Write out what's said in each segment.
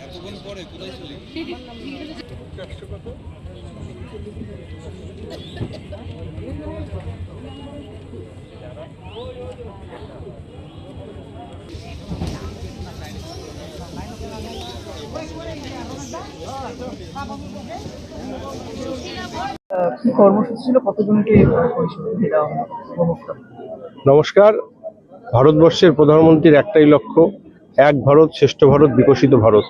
এতক্ষণ পরে কোথায় ছিলি আহ, হলো? নমস্কার। ভারতবর্ষের প্রধানমন্ত্রীর একটাই লক্ষ্য, এক ভারত, শ্রেষ্ঠ ভারত, বিকশিত ভারত।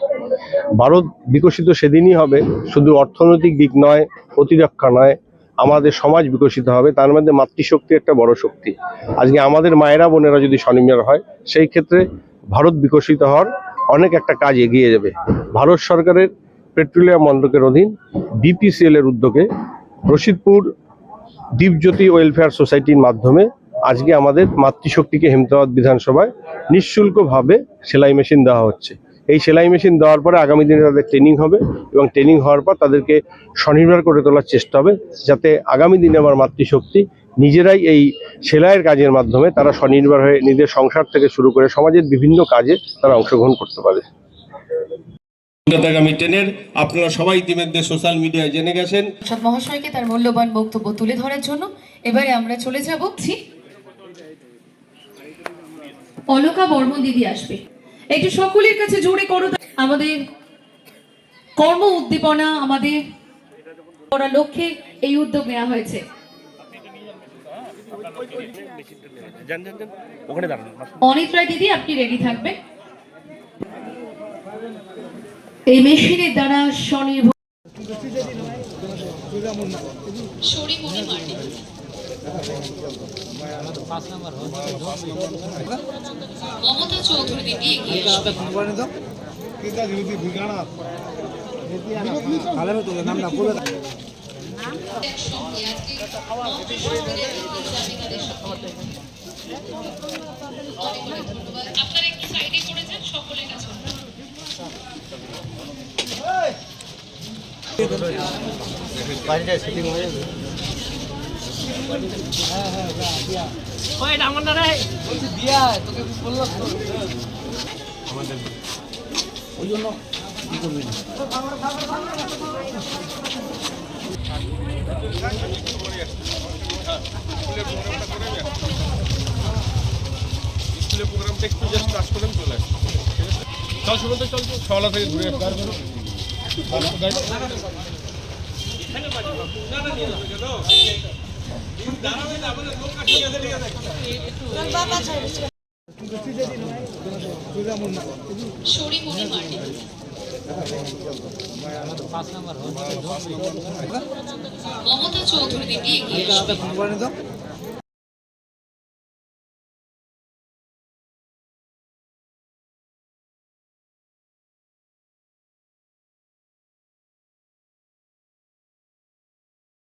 ভারত বিকশিত সেদিনই হবে, শুধু অর্থনৈতিক দিক নয়, প্রতিরক্ষা নয়, আমাদের সমাজ বিকশিত হবে, তার মধ্যে মাতৃশক্তি একটা বড় শক্তি। আজকে আমাদের মায়েরা, বোনেরা যদি স্বনির্ভর হয়, সেই ক্ষেত্রে ভারত বিকশিত হওয়ার অনেক একটা কাজ এগিয়ে যাবে। ভারত সরকারের পেট্রোলিয়াম মন্ত্রকের অধীন, বিপিসিএল এর উদ্যোগে রশিদপুর দীপজ্যোতি ওয়েলফেয়ার সোসাইটির মাধ্যমে আজকে আমাদের মাতৃশক্তিকে হেমতাবাদ বিধানসভায় নিঃশুল্কভাবে সেলাই মেশিন দেওয়া হচ্ছে। এই সেলাই মেশিন দেওয়ার পরে আগামী দিনে তাদের ট্রেনিং হবে এবং ট্রেনিং হওয়ার পর তাদেরকে স্বনির্ভর করে তোলার চেষ্টা হবে যাতে আগামী দিনে আমার মাতৃশক্তি নিজেরাই এই সেলাইয়ের কাজের মাধ্যমে তারা স্বনির্ভর হয়ে নিজের সংসার থেকে শুরু করে সমাজের বিভিন্ন কাজে তারা অংশগ্রহণ করতে পারে। আগামী ট্রেনের আপনারা সবাই ইতিমধ্যে সোশ্যাল মিডিয়ায় জেনে গেছেন। সাংসদ মহাশয়কে তার মূল্যবান বক্তব্য তুলে ধরার জন্য এবারে আমরা চলে যাব। ছি। অলকা বর্মন দিদি আসবে। একটু সকলের কাছে জোরে করো আমাদের কর্ম উদ্দীপনা আমাদের করার লক্ষ্যে এই উদ্যোগ নেওয়া হয়েছে। অনিত রায় দিদি আপনি রেডি থাকবেন? এই মেশিনের দ্বারা স্বনির্ভর মমতা একটু সাইডে সকলের কাছে স্কুলের প্রোগ্রামটা একটু জাস্ট কাজ করলাম চলে আসবে চল শুরু চল ছলা থেকে ঘুরে মার্ডি মমতা চৌধুরী দিদি এগিয়ে